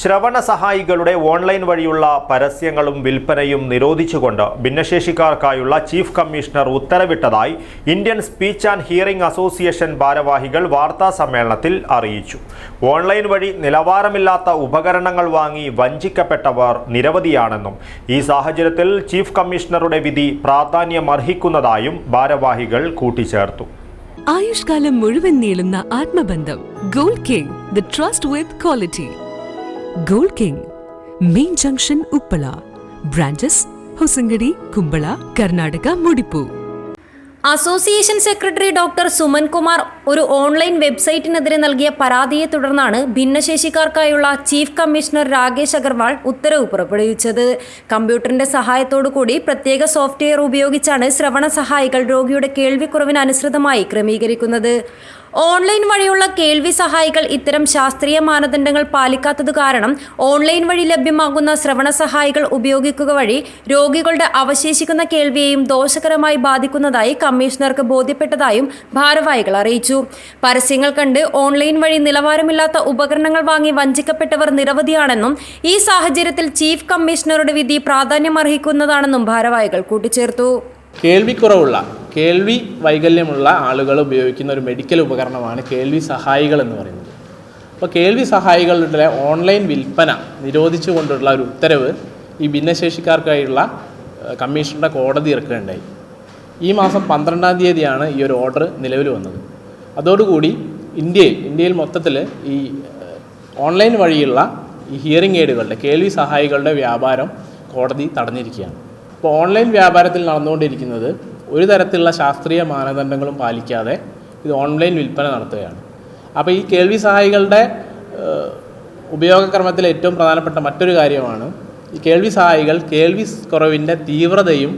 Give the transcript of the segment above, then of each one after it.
ശ്രവണ സഹായികളുടെ ഓൺലൈൻ വഴിയുള്ള പരസ്യങ്ങളും വിൽപ്പനയും നിരോധിച്ചുകൊണ്ട് ഭിന്നശേഷിക്കാർക്കായുള്ള chief commissioner ഉത്തരവിട്ടതായി Indian speech and hearing association ഭാരവാഹികൾ വാർത്താ സമ്മേളനത്തിൽ അറിയിച്ചു. ഓൺലൈൻ വഴി നിലവാരമില്ലാത്ത ഉപകരണങ്ങൾ വാങ്ങി വഞ്ചിക്കപ്പെട്ടവർ നിരവധിയാണെന്നും ഈ സാഹചര്യത്തിൽ ചീഫ് കമ്മീഷണറുടെ വിധി പ്രാധാന്യമർഹിക്കുന്നതായും ഭാരവാഹികൾ കൂട്ടിച്ചേർത്തു. ആയുഷ്കാലം മുഴുവൻ നീളുന്ന ആത്മബന്ധം gold king the trust with quality. Gold king main junction Uppala branches Hosangadi Kumbla Karnataka മുടിപ്പു. Association secretary doctor Suman Kumar ഒരു ഓൺലൈൻ വെബ്സൈറ്റിനെതിരെ നൽകിയ പരാതിയെ തുടർന്നാണ് ഭിന്നശേഷിക്കാർക്കായുള്ള ചീഫ് കമ്മീഷണർ രാകേഷ് അഗർവാൾ ഉത്തരവ് പുറപ്പെടുവിച്ചത്. കമ്പ്യൂട്ടറിന്റെ സഹായത്തോടു കൂടി പ്രത്യേക സോഫ്റ്റ്വെയർ ഉപയോഗിച്ചാണ് ശ്രവണ സഹായികൾ രോഗിയുടെ കേൾവിക്കുറവിനനുസൃതമായി ക്രമീകരിക്കുന്നത്. ഓൺലൈൻ വഴിയുള്ള കേൾവി സഹായികൾ ഇത്തരം ശാസ്ത്രീയ മാനദണ്ഡങ്ങൾ പാലിക്കാത്തത് കാരണം ഓൺലൈൻ വഴി ലഭ്യമാകുന്ന ശ്രവണ സഹായികൾ ഉപയോഗിക്കുക വഴി രോഗികളുടെ അവശേഷിക്കുന്ന കേൾവിയെയും ദോഷകരമായി ബാധിക്കുന്നതായി കമ്മീഷണർക്ക് ബോധ്യപ്പെട്ടതായും ഭാരവാഹികൾ അറിയിച്ചു. പരസ്യങ്ങൾ കണ്ട് ഓൺലൈൻ വഴി നിലവാരമില്ലാത്ത ഉപകരണങ്ങൾ വാങ്ങി വഞ്ചിക്കപ്പെട്ടവർ നിരവധിയാണെന്നും ഈ സാഹചര്യത്തിൽ ചീഫ് കമ്മീഷണറുടെ വിധി പ്രാധാന്യമർഹിക്കുന്നതാണെന്നും ഭാരവാഹികൾ കൂട്ടിച്ചേർത്തു. കേൾവിക്കുറവുള്ള കേൾവി വൈകല്യമുള്ള ആളുകൾ ഉപയോഗിക്കുന്ന ഒരു മെഡിക്കൽ ഉപകരണമാണ് കേൾവി സഹായികൾ എന്ന് പറയുന്നത്. അപ്പോൾ കേൾവി സഹായികളുടെ ഓൺലൈൻ വിൽപ്പന നിരോധിച്ചുകൊണ്ടുള്ള ഒരു ഉത്തരവ് ഈ ഭിന്നശേഷിക്കാർക്കായുള്ള കമ്മീഷണറുടെ കോടതി ഇറക്കുകയുണ്ടായി. ഈ മാസം പന്ത്രണ്ടാം തീയതിയാണ് ഈ ഒരു ഓർഡർ നിലവിൽ വന്നത്. അതോടുകൂടി ഇന്ത്യയിൽ ഇന്ത്യയിൽ മൊത്തത്തിൽ ഈ ഓൺലൈൻ വഴിയുള്ള ഈ ഹിയറിംഗ് എയ്ഡുകളുടെ കേൾവി സഹായികളുടെ വ്യാപാരം കോടതി തടഞ്ഞിരിക്കുകയാണ്. അപ്പോൾ ഓൺലൈൻ വ്യാപാരത്തിൽ നടന്നുകൊണ്ടിരിക്കുന്നത് ഒരു തരത്തിലുള്ള ശാസ്ത്രീയ മാനദണ്ഡങ്ങളും പാലിക്കാതെ ഇത് ഓൺലൈൻ വിൽപ്പന നടത്തുകയാണ്. അപ്പോൾ ഈ കേൾവി സഹായികളുടെ ഉപയോഗക്രമത്തിലെ ഏറ്റവും പ്രധാനപ്പെട്ട മറ്റൊരു കാര്യമാണ് ഈ കേൾവി സഹായികൾ കേൾവി കുറവിന്റെ തീവ്രതയും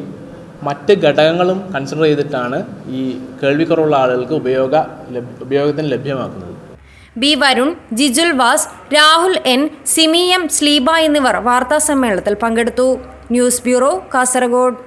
മറ്റ് ഘടകങ്ങളും കൺസിഡർ ചെയ്തിട്ടാണ് ഈ കേൾവിക്കുറവുള്ള ആളുകൾക്ക് ഉപയോഗ ഉപയോഗത്തിന് ലഭ്യമാക്കുന്നത്. B Varun Jijul Vas Rahul N Simi M Sleeba എന്നിവർ വാർത്താ സമ്മേളനത്തിൽ പങ്കെടുത്തു. News bureau Kasaragod.